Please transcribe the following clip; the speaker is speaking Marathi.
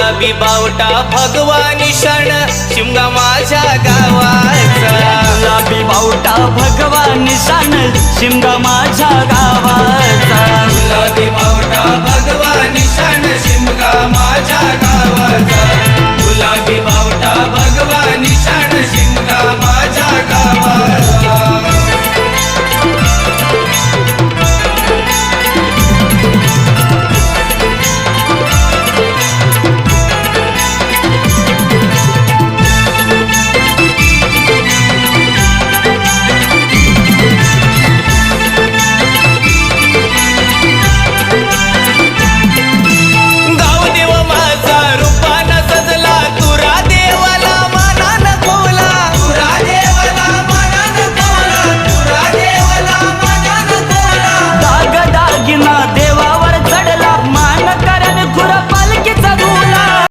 बावटा भगवा निशाण शिमगा माझ्या गावाचा. गुलाबी बावटा भगवा निशान शिमगा माझ्या गावा